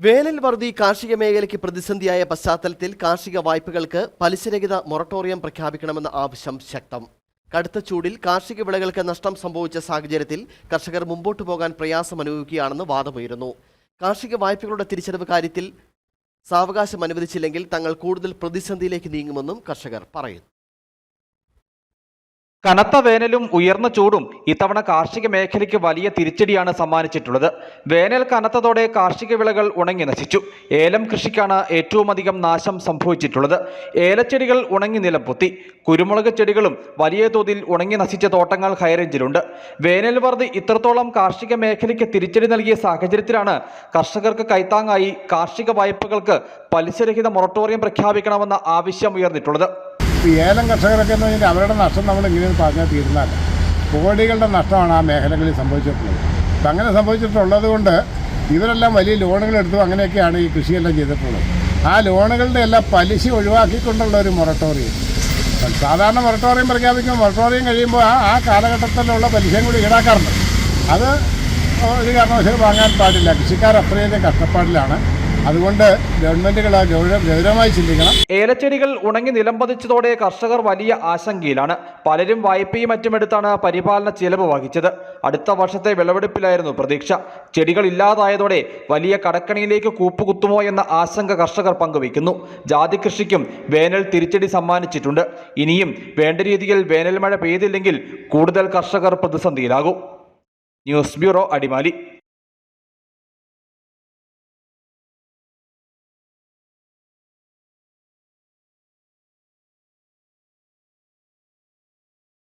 വേനൽ വറുതി കാർഷിക മേഖലയ്ക്ക് പ്രതിസന്ധിയായ പശ്ചാത്തലത്തിൽ കാർഷിക വായ്പകൾക്ക് പലിശരഹിത മൊറട്ടോറിയം പ്രഖ്യാപിക്കണമെന്ന ആവശ്യം ശക്തം. കടുത്ത ചൂടിൽ കാർഷിക വിളകൾക്ക് നഷ്ടം സംഭവിച്ച സാഹചര്യത്തിൽ കർഷകർ മുമ്പോട്ടു പോകാൻ പ്രയാസം അനുഭവിക്കുകയാണെന്ന് വാദമുയരുന്നു. കാർഷിക വായ്പകളുടെ തിരിച്ചടവ് കാര്യത്തിൽ സാവകാശം അനുവദിച്ചില്ലെങ്കിൽ തങ്ങൾ കൂടുതൽ പ്രതിസന്ധിയിലേക്ക് നീങ്ങുമെന്നും കർഷകർ പറയുന്നു. കനത്ത വേനലും ഉയർന്ന ചൂടും ഇത്തവണ കാർഷിക മേഖലയ്ക്ക് വലിയ തിരിച്ചടിയാണ് സമ്മാനിച്ചിട്ടുള്ളത്. വേനൽ കനത്തതോടെ കാർഷിക വിളകൾ ഉണങ്ങി നശിച്ചു. ഏലം കൃഷിക്കാണ് ഏറ്റവും അധികം നാശം സംഭവിച്ചിട്ടുള്ളത്. ഏലച്ചെടികൾ ഉണങ്ങി നിലം പൊത്തി കുരുമുളക് ചെടികളും വലിയ തോതിൽ ഉണങ്ങി നശിച്ച തോട്ടങ്ങൾ ഹൈറേഞ്ചിലുണ്ട്. വേനൽ വർദ്ധി ഇത്രത്തോളം കാർഷിക മേഖലയ്ക്ക് തിരിച്ചടി നൽകിയ സാഹചര്യത്തിലാണ് കർഷകർക്ക് കൈത്താങ്ങായി കാർഷിക വായ്പകൾക്ക് പലിശരഹിത മൊറട്ടോറിയം പ്രഖ്യാപിക്കണമെന്ന ആവശ്യം ഉയർന്നിട്ടുള്ളത്. ഈ ഏലം കർഷകരൊക്കെ എന്ന് പറഞ്ഞാൽ അവരുടെ നഷ്ടം നമ്മൾ ഇങ്ങനെ പറഞ്ഞാൽ തീരുന്നതല്ല കോടികളുടെ നഷ്ടമാണ് ആ മേഖലകളിൽ സംഭവിച്ചിട്ടുള്ളത്. അപ്പം അങ്ങനെ സംഭവിച്ചിട്ടുള്ളത് കൊണ്ട് ഇവരെല്ലാം വലിയ ലോണുകൾ എടുത്തു അങ്ങനെയൊക്കെയാണ് ഈ കൃഷിയെല്ലാം ചെയ്തിട്ടുള്ളത്. ആ ലോണുകളുടെ എല്ലാം പലിശ ഒഴിവാക്കിക്കൊണ്ടുള്ള ഒരു മൊറട്ടോറിയം. സാധാരണ മൊറട്ടോറിയം പ്രഖ്യാപിക്കുമ്പോൾ മൊറട്ടോറിയം കഴിയുമ്പോൾ ആ ആ കാലഘട്ടത്തിലുള്ള പലിശയും കൂടി ഈടാക്കാറുണ്ട്. അത് ഒരു കാരണവശാലും വാങ്ങാൻ പാടില്ല. കൃഷിക്കാർ അത്രയധികം കഷ്ടപ്പാടിലാണ്. അതുകൊണ്ട് ഗവൺമെന്റുകൾ ആ ഗൗരവ ഗൗരവമായി ചിന്തിക്കണം. ഏലച്ചെടികൾ ഉണങ്ങി നിലംപതിച്ചതോടെ കർഷകർ വലിയ ആശങ്കയിലാണ്. പലരും വായ്പയും മറ്റുമെടുത്താണ് പരിപാലന ചെലവ് വഹിച്ചത്. അടുത്ത വർഷത്തെ വിളവെടുപ്പിലായിരുന്നു പ്രതീക്ഷ. ചെടികൾ ഇല്ലാതായതോടെ വലിയ കടക്കണിയിലേക്ക് കൂപ്പുകുത്തുമോ എന്ന ആശങ്ക കർഷകർ പങ്കുവയ്ക്കുന്നു. ജാതി കൃഷിക്കും വേനൽ തിരിച്ചടി സമ്മാനിച്ചിട്ടുണ്ട്. ഇനിയും വേണ്ട രീതിയിൽ വേനൽ മഴ പെയ്തില്ലെങ്കിൽ കൂടുതൽ കർഷകർ പ്രതിസന്ധിയിലാകും. News bureau Adimali.